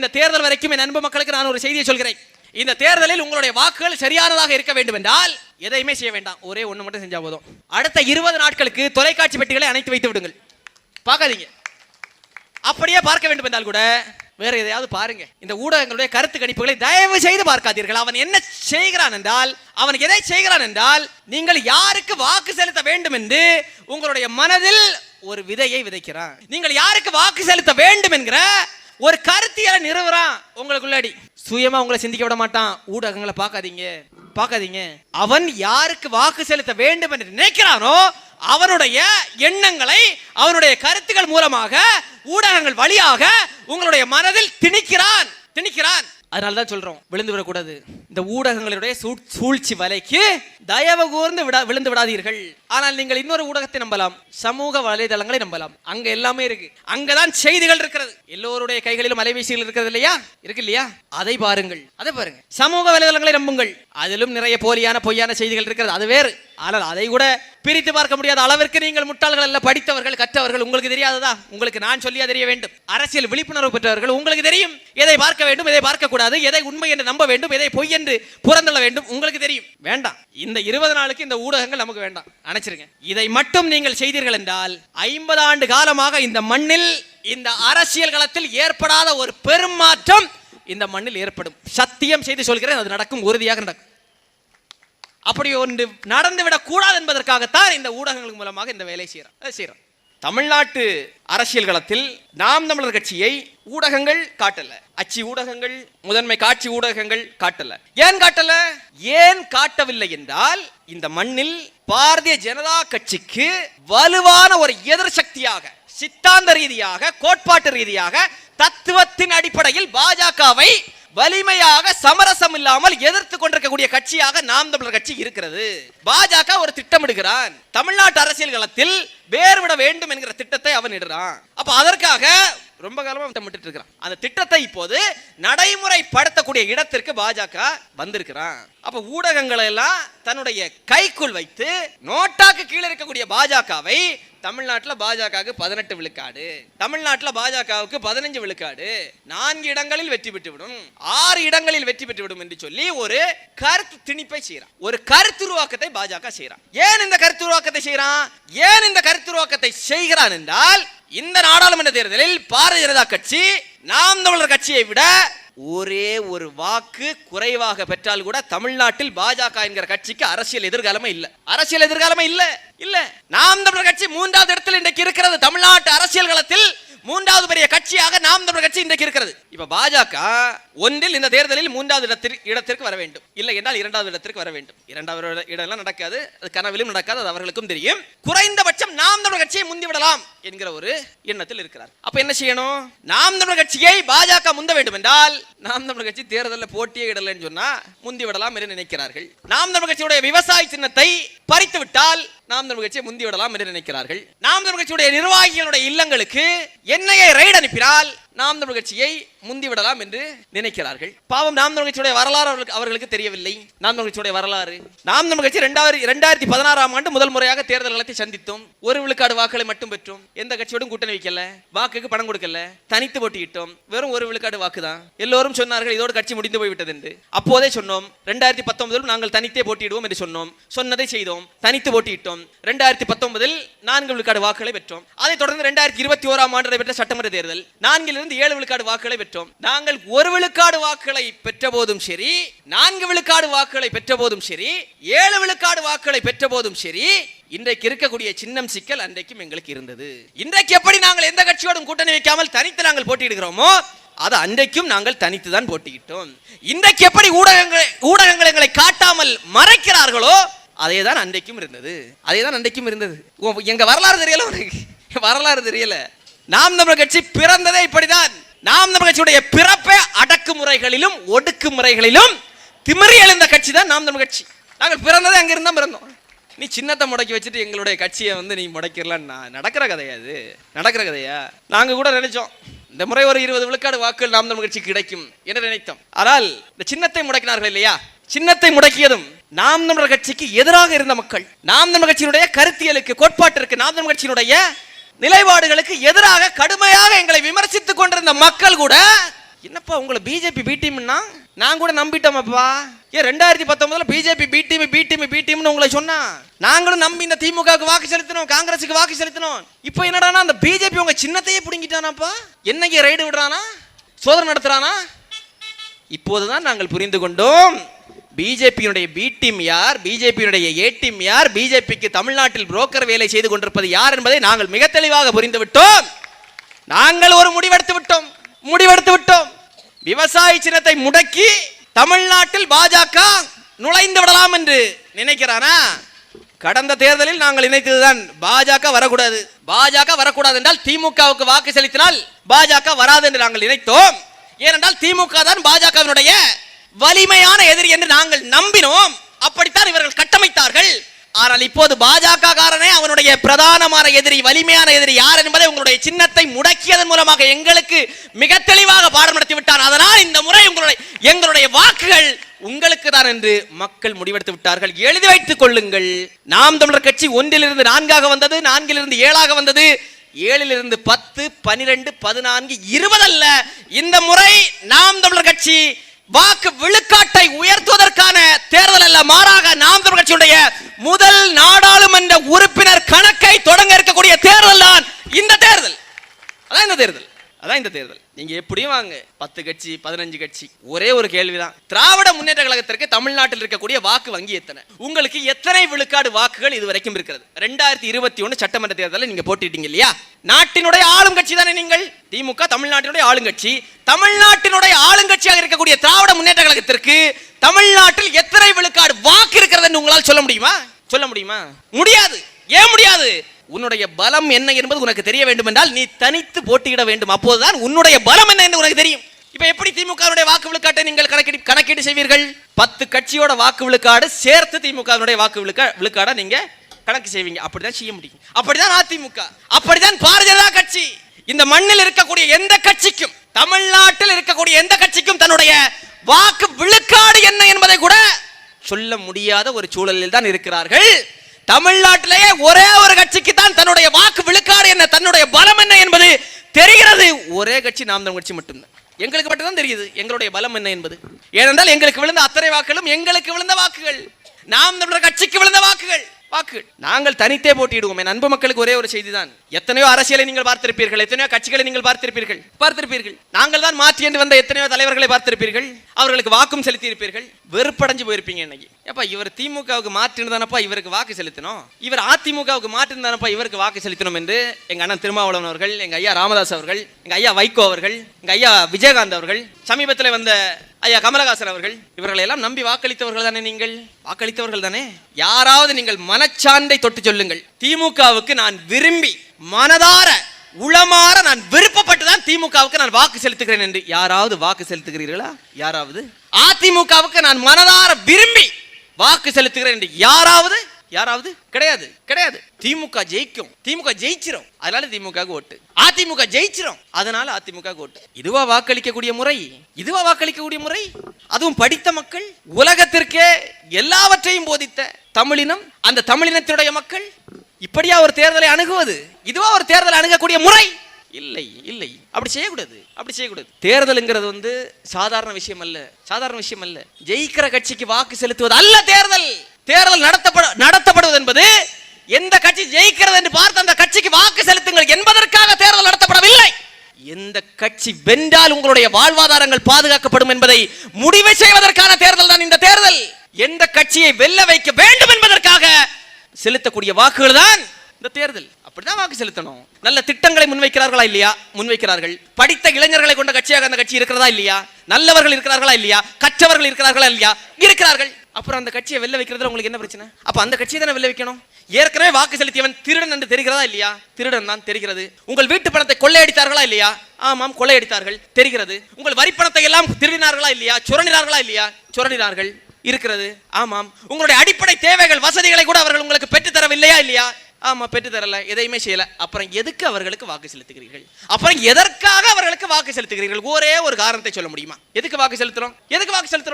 இந்த தேர்தல் வரைக்கும் என் அன்பு மக்களுக்கு நான் ஒரு செய்தியை சொல்கிறேன். இந்த தேர்தலில் உங்களுடைய வாக்குகள் சரியானதாக இருக்க வேண்டும் என்றால் எதையுமே செய்ய வேண்டாம். ஒரே ஒண்ணு மட்டும் செஞ்சா போதும். அடுத்த இருபது நாட்களுக்கு தொலைக்காட்சி பெட்டிகளை அணைத்து வைத்து விடுங்கள். பார்க்காதீங்க. அப்படியே பார்க்க வேண்டும் என்றால் கூட வேற எதையாவது பாருங்க. இந்த ஊடகங்களுடைய கருத்து கணிப்புகளை தயவு செய்து பார்க்காதீர்கள். அவன் என்ன செய்கிறான் என்றால் அவன் எதை செய்கிறான் என்றால் நீங்கள் யாருக்கு வாக்கு செலுத்த வேண்டும் என்று உங்களுடைய மனதில் ஒரு விதையை விதைக்கிறான். நீங்கள் யாருக்கு வாக்கு செலுத்த வேண்டும் என்கிற ஒரு கருத்தியலை நிறுவுறான் உங்களுக்குள்ளாடி சுயமா உங்களை சிந்திக்க விட மாட்டான். ஊடகங்களை பார்க்காதீங்க. பார்க்காதீங்க. அவன் யாருக்கு வாக்கு செலுத்த வேண்டும் என்று நினைக்கிறானோ அவனுடைய எண்ணங்களை அவனுடைய கருத்துக்கள் மூலமாக ஊடகங்கள் வழியாக உங்களுடைய மனதில் திணிக்கிறான். திணிக்கிறான். அதனால தான் சொல்றோம் விழுந்து விடக்கூடாது. இந்த ஊடகங்களுடைய சூழ்- சூழ்ச்சி வலைக்கு தயவு கூர்ந்து விடா விழுந்து விடாதீர்கள். ஆனால் நீங்கள் இன்னொரு ஊடகத்தை நம்பலாம் சமூக வலைதளங்களை நம்பலாம். அங்க எல்லாமே இருக்கு. அங்கதான் செய்திகள் இருக்கிறது. எல்லோருடைய கைகளிலும் அலைபேசிகள் இருக்கிறது இல்லையா? இருக்கு இல்லையா? அதை பாருங்கள். அதை பாருங்க. சமூக வலைதளங்களை நம்புங்கள். அதிலும் நிறைய போலியான பொய்யான செய்திகள் இருக்கிறது. அது வேறு. ஆனால் அதை கூட பிரித்து பார்க்க முடியாத அளவிற்கு நீங்கள் முட்டாள்கள் அல்ல படித்தவர்கள் கற்றவர்கள் உங்களுக்கு தெரியாததா? உங்களுக்கு நான் சொல்லியா தெரிய வேண்டும். அரசியல் விழிப்புணர்வு பெற்றவர்கள் உங்களுக்கு தெரியும். எதை பார்க்க வேண்டும் எதை பார்க்க கூடாது எதை உண்மை என்று நம்ப வேண்டும் எதை பொய் என்று புறந்தள்ள வேண்டும் உங்களுக்கு தெரியும். வேண்டாம். இந்த இருபது நாளுக்கு இந்த ஊடகங்கள் நமக்கு வேண்டாம். அணைச்சிருங்க. இதை மட்டும் நீங்கள் செய்தீர்கள் என்றால் ஐம்பது ஆண்டு காலமாக இந்த மண்ணில் இந்த அரசியல் களத்தில் ஏற்படாத ஒரு பெரும் மாற்றம் இந்த மண்ணில் ஏற்படும். சத்தியம் செய்து சொல்கிறேன் அது நடக்கும் உறுதியாக நடக்கும். அப்படி ஒன்று நடந்துவிடக் கூடாது என்பதற்காகத்தான் இந்த ஊடகங்கள் மூலமாக இந்த வேலை செய்கிறோம் அதை தமிழ்நாட்டு அரசியல் களத்தில் நாம் தமிழர் கட்சியை ஊடகங்கள் காட்டல. அச்சு ஊடகங்கள் முதன்மை காட்சி ஊடகங்கள் காட்டல. ஏன் காட்டல? ஏன் காட்டவில்லை என்றால் இந்த மண்ணில் பாரதிய ஜனதா கட்சிக்கு வலுவான ஒரு எதிர் சக்தியாக சித்தாந்த ரீதியாக கோட்பாட்டு ரீதியாக தத்துவத்தின் அடிப்படையில் பாஜகவை வலிமையாக சமரசம் இல்லாமல் எதிர்த்து கொண்டிருக்கக்கூடிய கட்சியாக நாம் தமிழர் கட்சி இருக்கிறது. பாஜக ஒரு திட்டமிடுகிறான். தமிழ்நாட்டு அரசியல் களத்தில் வேறுவிட வேண்டும் என்கிற திட்டத்தை அவன் இடுறான். அப்ப அதற்காக ரொம்ப காலமாக திட்டமிட்டு இருக்கிறான். அந்த திட்டத்தை இப்போது நடைமுறைப்படுத்தக்கூடிய இடத்திற்கு பாஜக வந்திருக்கிறான். அப்போ ஊடகங்களை எல்லாம் தன்னுடைய கைக்குள் வைத்து நோட்டாக்கு கீழே இருக்கக்கூடிய பாஜகவை தமிழ்நாட்டில் பாஜகவுக்கு பதினெட்டு விழுக்காடு தமிழ்நாட்டில் பாஜகவுக்கு பதினஞ்சு விழுக்காடு நான்கு இடங்களில் வெற்றி பெற்றுவிடும் ஆறு இடங்களில் வெற்றி பெற்றுவிடும் என்று சொல்லி ஒரு கருத்து திணிப்பை செய்யறான் ஒரு கருத்துருவாக்கத்தை பாஜக செய்யறான் ஏன் இந்த கருத்துருவாக்கத்தை செய்யறான் ஏன் இந்த கருத்துருவாக்கத்தை செய்கிறான் என்றால் இந்த நாடாளுமன்ற தேர்தலில் பாரதிய ஜனதா கட்சி நாம் தமிழர் கட்சியை விட ஒரே ஒரு வாக்கு குறைவாக பெற்றால் கூட தமிழ்நாட்டில் பாஜக என்கிற கட்சிக்கு அரசியல் எதிர்காலமே இல்ல. அரசியல் எதிர்காலமே இல்ல. இல்ல. நாம் தமிழர் கட்சி மூன்றாவது இடத்தில் இன்றைக்கு இருக்கிறது தமிழ்நாட்டு அரசியல் களத்தில் மூன்றாவது பெரிய கட்சியாக நாம் தமிழர் கட்சி இன்றைக்கு இருக்கிறது. இப்ப பாஜக ஒன்றில் இந்த தேர்தலில் மூன்றாவது இடத்திற்கு இடத்திற்கு வர வேண்டும். இல்லை என்றால் இரண்டாவது இடத்திற்கு வர வேண்டும். இரண்டாவது இடம் இடம்லாம் நடக்காது. அது கனவிலும் நடக்காது அது அவர்களுக்கும் தெரியும். குறைந்தபட்சம் நாம் தமிழர் கட்சியை முந்திவிடலாம் என்கிற ஒரு எண்ணத்தில் இருக்கிறார். அப்ப என்ன செய்யணும்? நாம் தமிழர் கட்சியை பாஜக முந்த வேண்டும் என்றால் நாம் தமிழர் கட்சி தேர்தலில் போட்டியே இடலைன்னு சொன்னா முந்தி விடலாம் என்று நினைக்கிறார்கள். நாம் தமிழர் கட்சியுடைய விவசாய சின்னத்தை பறித்து விட்டால் நாம் தமிழ் கட்சியை முந்தி விடலாம் என்று நினைக்கிறார்கள். நாம் தமிழ் கட்சியுடைய நிர்வாகிகளுடைய இல்லங்களுக்கு என்ஐஏ ரைடு அனுப்பினால் நாம் தமிழ் கட்சியை முந்திவிடலாம் என்று நினைக்கிறார்கள். பாவம் நாம் தமிழ் கட்சியுடைய வரலாறு அவர்களுக்கு அவர்களுக்கு தெரியவில்லை. நாம் தமிழ் கட்சியுடைய வரலாறு. நாம் தமிழ் கட்சி ரெண்டாயிரம் இரண்டாயிரத்தி பதினாறாம் ஆண்டு முதல் முறையாக தேர்தல் களத்தை சந்தித்தோம். ஒரு விழுக்காடு வாக்குகளை மட்டும் பெற்றோம். எந்த கட்சியோடும் கூட்டணி வைக்கல. வாக்குக்கு பணம் கொடுக்கல. தனித்து போட்டியிட்டோம். வெறும் ஒரு விழுக்காடு வாக்கு தான் எல்லோரும் சொன்னார்கள் இதோடு கட்சி முடிந்து போய்விட்டது என்று. அப்போதே சொன்னோம் ரெண்டாயிரத்தி பத்தொன்பதில் நாங்கள் தனித்தே போட்டியிடுவோம் என்று சொன்னோம். சொன்னதை செய்தோம். தனித்து போட்டியிட்டோம். ரெண்டாயிரத்தி பத்தொன்பதில் நான்கு விழுக்காடு வாக்குகளை பெற்றோம். அதைத் தொடர்ந்து ரெண்டாயிரத்தி இருபத்தி ஓராம் ஆண்டு நடைபெற்ற சட்டமன்ற தேர்தல் இருந்து ஏழு விழுக்காடு வாக்குகளை பெற்றோம். நாங்கள் ஒரு விழுக்காடு வாக்குகளை பெற்ற போதும் சரி நான்கு விழுக்காடு வாக்குகளை பெற்ற போதும் சரி ஏழு விழுக்காடு வாக்குகளை பெற்ற போதும் சரி இன்றைக்கு இருக்கக்கூடிய சின்னம் சிக்கல் அன்றைக்கும் எங்களுக்கு இருந்தது. இன்றைக்கு எப்படி நாங்கள் எந்த கட்சியோடும் கூட்டணி வைக்காமல் தனித்து நாங்கள் போட்டியிடுகிறோமோ அது அன்றைக்கும் நாங்கள் தனித்து தான் போட்டியிட்டோம். இன்றைக்கு எப்படி ஊடகங்கள் ஊடகங்கள் எங்களை காட்டாமல் மறைக்கிறார்களோ அதே தான் அன்றைக்கும் இருந்தது. அதே தான் அன்றைக்கும் இருந்தது. எங்க வரலாறு தெரியல உனக்கு? வரலாறு தெரியல. நாம் தமிழர் கட்சி பிறந்ததே இப்படிதான். நாம் தமிழர் கட்சியுடைய பிறப்பே அடக்குமுறைகளிலும் ஒடுக்குமுறைகளிலும் திமிரி எழுந்த கட்சி தான் நாம் தமிழ் கட்சி. நாங்கள் பிறந்ததே அங்கிருந்தா பிறந்தோம். நீ சின்னத்தை முடக்கி வச்சுட்டு எங்களுடைய கட்சியை வந்து நீ முடக்கிடலாம் நடக்கிற கதையா அது நடக்கிற கதையா? நாங்க கூட நினைச்சோம் இந்த முறை ஒரு இருபது விழுக்காடு வாக்குகள் நாம் தமிழ் கட்சி கிடைக்கும் என்று நினைத்தோம். ஆனால் இந்த சின்னத்தை முடக்கினார்கள் இல்லையா? சின்னத்தை முடக்கியதும் நாம் தமிழர் கட்சிக்கு எதிராக இருந்த மக்கள். நாம் தமிழர் கட்சியினுடைய கருத்தியலுக்கு கோட்பாட்டிற்கு நாம் தமிழர் கட்சியினுடைய நிலைப்பாடுகளுக்கு எதிராக கடுமையாக எங்களை விமர்சித்துக் கொண்டிருந்த மக்கள் கூட என்னப்பா உங்களை பிஜேபி பி டீம்னா நான் கூட நம்பிட்டோமப்பா. ஏன் ரெண்டாயிரத்தி பத்தொன்பதுல BJP B team B team B டீம்னு உங்களை சொன்னா? நாங்களும் நம்பி இந்த திமுகவுக்கு வாக்கு செலுத்தினோம் காங்கிரஸுக்கு வாக்கு செலுத்தினோம். இப்போ என்னடானா அந்த பிஜேபி உங்க சின்னத்தையே பிடுங்கிட்டானாப்பா? என்னைக்கு ரைடு விடுறானா? சோதனை நடத்துறானா? இப்போதுதான் நாங்கள் புரிந்து கொண்டோம். பிஜேபியினுடைய பி டீம் யார்? பிஜேபியினுடைய ஏ டீம் யார்? பிஜேபிக்கு தமிழ்நாட்டில் புரோக்கர் வேலை செய்து கொண்டிருப்பது யார் என்பதை நாங்கள் மிக தெளிவாக புரிந்து விட்டோம். நாங்கள் ஒரு முடிவெடுத்து விட்டோம். முடிவெடுத்து விட்டோம். விவசாய சின்னத்தை முடக்கி தமிழ்நாட்டில் பாஜக நுழைந்து விடலாம் என்று நினைக்கிறானா? கடந்த தேர்தலில் நாங்கள் நினைத்ததுதான் பாஜக வரக்கூடாது. பாஜக வரக்கூடாது என்றால் திமுகவுக்கு வாக்கு செலுத்தினால் பாஜக வராது என்று நாங்கள் நினைத்தோம். ஏனென்றால் திமுக தான் பாஜகவினுடைய வலிமையான எதிரி என்று நாங்கள் நம்பினோம். அப்படித்தான் இவர்கள் கட்டமைத்தார்கள். ஆனால் இப்போது பாஜக காரனே அவனுடைய பிரதானமான எதிரி வலிமையான எதிரி யார் என்பதை உங்களுடைய சின்னத்தை முடக்கியதன் மூலமாக எங்களுக்கு மிக தெளிவாக பாடம் நடத்தி விட்டார் அதனால் இந்த முறை உங்களுடைய எங்களுடைய வாக்குகள் உங்களுக்கு தான் என்று மக்கள் முடிவெடுத்து விட்டார்கள். எழுதி வைத்துக் கொள்ளுங்கள். நாம் தமிழர் கட்சி ஒன்றிலிருந்து நான்காக வந்தது நான்கிலிருந்து ஏழாக வந்தது. ஏழிலிருந்து பத்து பனிரெண்டு பதினான்கு இருபது அல்ல. இந்த முறை நாம் தமிழர் கட்சி வாக்கு விழுக்காட்டை உயர்த்துவதற்கான தேர்தல் அல்ல மாறாக நாம் தமிழர் கட்சியுடைய முதல் நாடாளுமன்ற உறுப்பினர் கணக்கை தொடங்க இருக்கக்கூடிய தேர்தல் தான் இந்த தேர்தல். அதான் இந்த தேர்தல். அதான் இந்த தேர்தல். நீங்க எப்படியும் வாங்க. பத்து கட்சி பதினஞ்சு கட்சி. ஒரே ஒரு கேள்விதான். திராவிட முன்னேற்ற கழகத்திற்கு தமிழ்நாட்டில் இருக்கக்கூடிய வாக்கு வங்கி எத்தனை? உங்களுக்கு எத்தனை விழுக்காடு வாக்குகள் இது வரைக்கும் இருக்கிறது? ரெண்டாயிரத்தி இருபத்தி ஒன்று சட்டமன்ற தேர்தலில் நீங்க போட்டிட்டீங்க இல்லையா? நாட்டினுடைய ஆளும் கட்சி தானே நீங்கள்? திமுக தமிழ்நாட்டினுடைய ஆளுங்கட்சி தமிழ்நாட்டினுடைய ஆளுங்கட்சியாக இருக்கக்கூடிய திராவிட முன்னேற்ற கழகத்திற்கு தமிழ்நாட்டில் எத்தனை விழுக்காடு வாக்கு இருக்கிறது உங்களால் சொல்ல முடியுமா? சொல்ல முடியுமா? முடியாது. ஏன் முடியாது? உன்னுடைய பலம் என்ன என்பது உனக்கு தெரிய வேண்டும் என்றால் நீ தனித்து போட்டியிட வேண்டும். அப்போதுதான் உன்னுடைய பலம் என்ன என்று உனக்கு தெரியும். இப்ப எப்படி திமுகவுடைய வாக்கு விழுக்காட்டை நீங்கள் கணக்கீடு கணக்கீடு செய்வீர்கள்? பத்து கட்சியோட வாக்கு விழுக்காடு சேர்த்து திமுகவுடைய வாக்கு விழுக்கா விழுக்காட நீங்க கணக்கு செய்வீங்க. அப்படிதான் செய்ய முடியும். அப்படிதான் அதிமுக. அப்படிதான் பாரதிய ஜனதா கட்சி. இந்த மண்ணில் இருக்கக்கூடிய எந்த கட்சிக்கும் தமிழ்நாட்டில் இருக்கக்கூடிய எந்த கட்சிக்கும் தன்னுடைய வாக்கு விழுக்காடு என்ன என்பதை கூட சொல்ல முடியாத ஒரு சூழலில் தான் இருக்கிறார்கள். தமிழ்நாட்டிலேயே ஒரே ஒரு கட்சிக்கு தான் தன்னுடைய வாக்கு விழுக்காடு என்ன தன்னுடைய பலம் என்ன என்பது தெரிகிறது. ஒரே கட்சி நாம் தமிழ் கட்சி மட்டும்தான். எங்களுக்கு மட்டும்தான் தெரியுது எங்களுடைய பலம் என்ன என்பது. ஏனென்றால் எங்களுக்கு விழுந்த அத்தனை வாக்குகளும் எங்களுக்கு விழுந்த வாக்குகள். நாம் தமிழர் கட்சிக்கு விழுந்த வாக்குகள். வாக்கு. நாங்கள் தனித்தே போட்டியிடுவோம். என் அன்பு மக்களுக்கு ஒரே ஒரு செய்தி தான் எத்தனையோ அரசியலை நீங்கள் பார்த்திருப்பீர்கள். எத்தனையோ கட்சிகளை நீங்கள் பார்த்திருப்பீர்கள். பார்த்திருப்பீர்கள். நாங்கள் தான் மாற்றி என்று வந்த எத்தனையோ தலைவர்களை பார்த்திருப்பீர்கள். அவர்களுக்கு வாக்கும் செலுத்தி இருப்பீர்கள் வெறுப்படைஞ்சு போயிருப்பீங்க இன்னைக்கு. ஏப்பா இவர் திமுகவுக்கு மாற்றிருந்தானப்பா இவருக்கு வாக்கு செலுத்தணும்? இவர் அதிமுகவுக்கு மாற்றிருந்தானப்பா இவருக்கு வாக்கு செலுத்தணும் என்று எங்க அண்ணன் திருமாவளவன் அவர்கள் எங்க ஐயா ராமதாஸ் அவர்கள் எங்க ஐயா வைகோ அவர்கள் எங்க ஐயா விஜயகாந்த் அவர்கள் சமீபத்தில் வந்த ஐயா கமலஹாசன் அவர்கள் இவர்களை எல்லாம் நம்பி வாக்களித்தவர்கள் தானே நீங்கள்? வாக்களித்தவர்கள் தானே? யாராவது நீங்கள் மனச்சாண்டை தொட்டு சொல்லுங்கள். திமுகவுக்கு நான் விரும்பி மனதார உளமாற நான் விருப்பப்பட்டு தான் திமுகவுக்கு நான் வாக்கு செலுத்துகிறேன் என்று யாராவது வாக்கு செலுத்துகிறீர்களா? யாராவது? அதிமுகவுக்கு நான் மனதார விரும்பி வாக்கு செலுத்துகிறேன் என்று யாராவது யாராவது? கிடையாது கிடையாது. திமுக ஜெயிக்கும். திமுக ஜெயிச்சிரும். அதனால திமுக ஓட்டு. அதிமுக ஜெயிச்சிரும். அதனால அதிமுக ஓட்டு. இதுவா வாக்களிக்கக்கூடிய முறை? இதுவா வாக்களிக்கக்கூடிய முறை? அதுவும் படித்த மக்கள் உலகத்திற்கே எல்லாவற்றையும் போதித்த தமிழினம் அந்த தமிழினத்தினுடைய மக்கள் இப்படியா ஒரு தேர்தலை அணுகுவது? இதுவா ஒரு தேர்தலை அணுகக்கூடிய முறை? இல்லை இல்லை. அப்படி செய்யக்கூடாது. அப்படி செய்யக்கூடாது. தேர்தலுங்கிறது வந்து சாதாரண விஷயம் அல்ல. சாதாரண விஷயம் அல்ல. ஜெயிக்கிற கட்சிக்கு வாக்கு செலுத்துவது அல்ல தேர்தல்! தேர்தல் நடத்தப்பட நடத்தப்படுவது என்பது எந்த கட்சி ஜெயிக்கிறது என்று பார்த்து அந்த கட்சிக்கு வாக்கு செலுத்துங்கள் என்பதற்காக தேர்தல் நடத்தப்படவில்லை. எந்த கட்சி வென்றால் உங்களுடைய வாழ்வாதாரங்கள் பாதுகாக்கப்படும் என்பதை முடிவு செய்வதற்கான தேர்தல் தான் இந்த தேர்தல். எந்த கட்சியை வெல்ல வைக்க வேண்டும் என்பதற்காக செலுத்தக்கூடிய வாக்குகள் தான் இந்த தேர்தல். அப்படிதான் வாக்கு செலுத்தணும். நல்ல திட்டங்களை முன்வைக்கிறார்களா இல்லையா? முன்வைக்கிறார்கள். படித்த இளைஞர்களை கொண்ட கட்சியாக அந்த கட்சி இருக்கிறதா இல்லையா? நல்லவர்கள் இருக்கிறார்களா இல்லையா? கற்றவர்கள் இருக்கிறார்களா இல்லையா? இருக்கிறார்கள். அப்புறம் அந்த கட்சியை வெளில வைக்கிறதுல உங்களுக்கு என்ன பிரச்சனை? அப்ப அந்த கட்சியை தானே வெளில வைக்கணும்? ஏற்கனவே வாக்கு செலுத்தியவன் திருடன் என்று தெரிகிறதா இல்லையா? திருடன் தான் தெரிகிறது. உங்கள் வீட்டு பணத்தை கொள்ளையடித்தார்களா இல்லையா? ஆமாம் கொள்ளையடித்தார்கள். தெரிகிறது. உங்கள் வரி பணத்தை எல்லாம் திருடினார்களா இல்லையா? சுரண்டினார்களா இல்லையா? சுரண்டினார்கள். இருக்கிறது. ஆமாம். உங்களுடைய அடிப்படை தேவைகள் வசதிகளை கூட அவர்கள் உங்களுக்கு பெற்று தரவில்லையா இல்லையா? ஆமா பெற்று தரல. எதையுமே செய்யல. அப்புறம் எதுக்கு அவர்களுக்கு வாக்கு செலுத்துகிறீர்கள்? அப்புறம் எதற்காக அவர்களுக்கு வாக்கு செலுத்துகிறீர்கள்? ஒரே ஒரு காரணத்தை சொல்ல முடியுமா? எதுக்கு வாக்கு செலுத்துறோம்? எதுக்கு வாக்கு செலுத்துறோம்?